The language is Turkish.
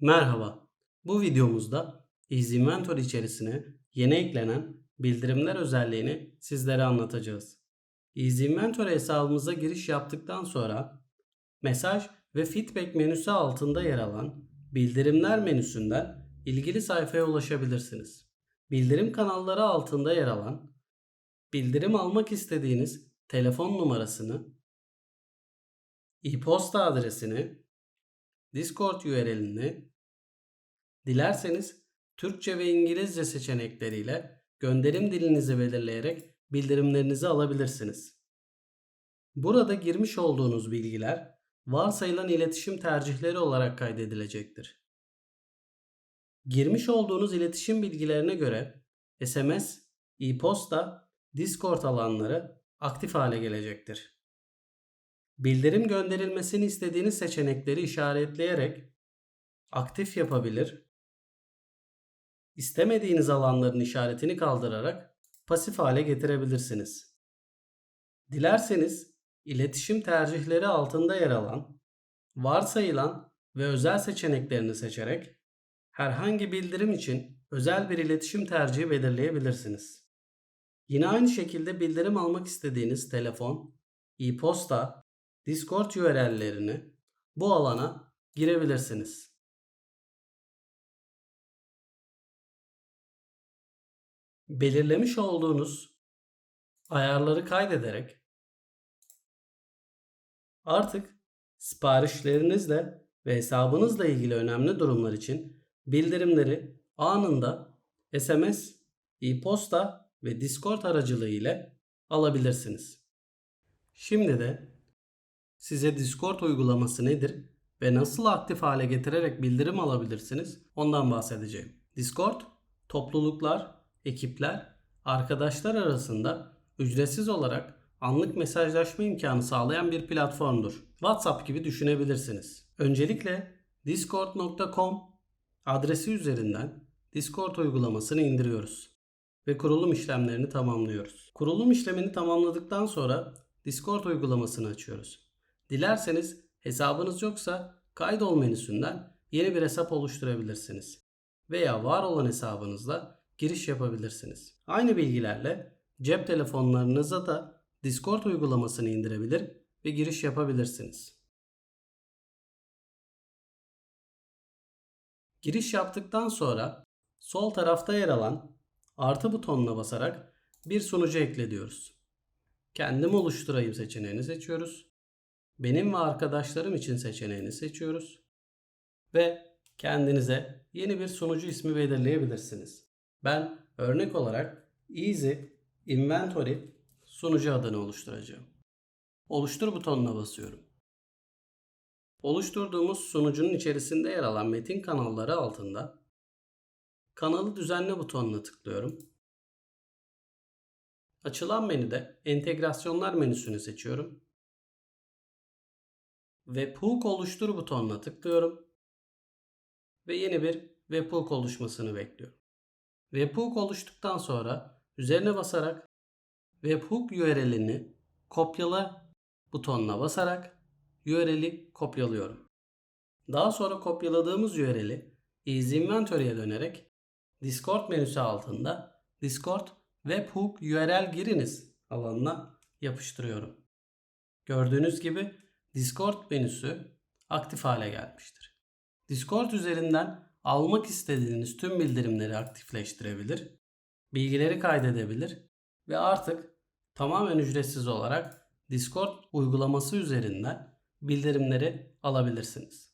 Merhaba. Bu videomuzda Easy Inventory içerisine yeni eklenen bildirimler özelliğini sizlere anlatacağız. Easy Inventory hesabımıza giriş yaptıktan sonra mesaj ve feedback menüsü altında yer alan bildirimler menüsünden ilgili sayfaya ulaşabilirsiniz. Bildirim kanalları altında yer alan bildirim almak istediğiniz telefon numarasını, e-posta adresini, Discord URL'ini Dilerseniz Türkçe ve İngilizce seçenekleriyle gönderim dilinizi belirleyerek bildirimlerinizi alabilirsiniz. Burada girmiş olduğunuz bilgiler varsayılan iletişim tercihleri olarak kaydedilecektir. Girmiş olduğunuz iletişim bilgilerine göre SMS, e-posta, Discord alanları aktif hale gelecektir. Bildirim gönderilmesini istediğiniz seçenekleri işaretleyerek aktif yapabilir, istemediğiniz alanların işaretini kaldırarak pasif hale getirebilirsiniz. Dilerseniz iletişim tercihleri altında yer alan, varsayılan ve özel seçeneklerini seçerek herhangi bildirim için özel bir iletişim tercihi belirleyebilirsiniz. Yine aynı şekilde bildirim almak istediğiniz telefon, e-posta, Discord URL'lerini bu alana girebilirsiniz. belirlemiş olduğunuz ayarları kaydederek artık siparişlerinizle ve hesabınızla ilgili önemli durumlar için bildirimleri anında SMS, e-posta ve Discord aracılığı ile alabilirsiniz. Şimdi de size Discord uygulaması nedir ve nasıl aktif hale getirerek bildirim alabilirsiniz ondan bahsedeceğim. Discord, topluluklar, ekipler, arkadaşlar arasında ücretsiz olarak anlık mesajlaşma imkanı sağlayan bir platformdur. WhatsApp gibi düşünebilirsiniz. Öncelikle discord.com adresi üzerinden Discord uygulamasını indiriyoruz ve kurulum işlemlerini tamamlıyoruz. Kurulum işlemini tamamladıktan sonra Discord uygulamasını açıyoruz. Dilerseniz hesabınız yoksa kaydol menüsünden yeni bir hesap oluşturabilirsiniz. Veya var olan hesabınızla giriş yapabilirsiniz. Aynı bilgilerle cep telefonlarınıza da Discord uygulamasını indirebilir ve giriş yapabilirsiniz. Giriş yaptıktan sonra sol tarafta yer alan artı butonuna basarak bir sunucu ekle diyoruz. Kendim oluşturayım seçeneğini seçiyoruz. Benim ve arkadaşlarım için seçeneğini seçiyoruz. Ve kendinize yeni bir sunucu ismi belirleyebilirsiniz. Ben örnek olarak Easy Inventory sunucu adını oluşturacağım. Oluştur butonuna basıyorum. Oluşturduğumuz sunucunun içerisinde yer alan metin kanalları altında kanalı düzenle butonuna tıklıyorum. Açılan menüde entegrasyonlar menüsünü seçiyorum. Webhook oluştur butonuna tıklıyorum. Ve yeni bir webhook oluşmasını bekliyorum. Webhook oluştuktan sonra üzerine basarak webhook URL'ini kopyala butonuna basarak URL'i kopyalıyorum. Daha sonra kopyaladığımız URL'i Easy Inventory'e dönerek Discord menüsü altında Discord webhook URL giriniz alanına yapıştırıyorum. Gördüğünüz gibi Discord menüsü aktif hale gelmiştir. Discord üzerinden almak istediğiniz tüm bildirimleri aktifleştirebilir, bilgileri kaydedebilir ve artık tamamen ücretsiz olarak Discord uygulaması üzerinden bildirimleri alabilirsiniz.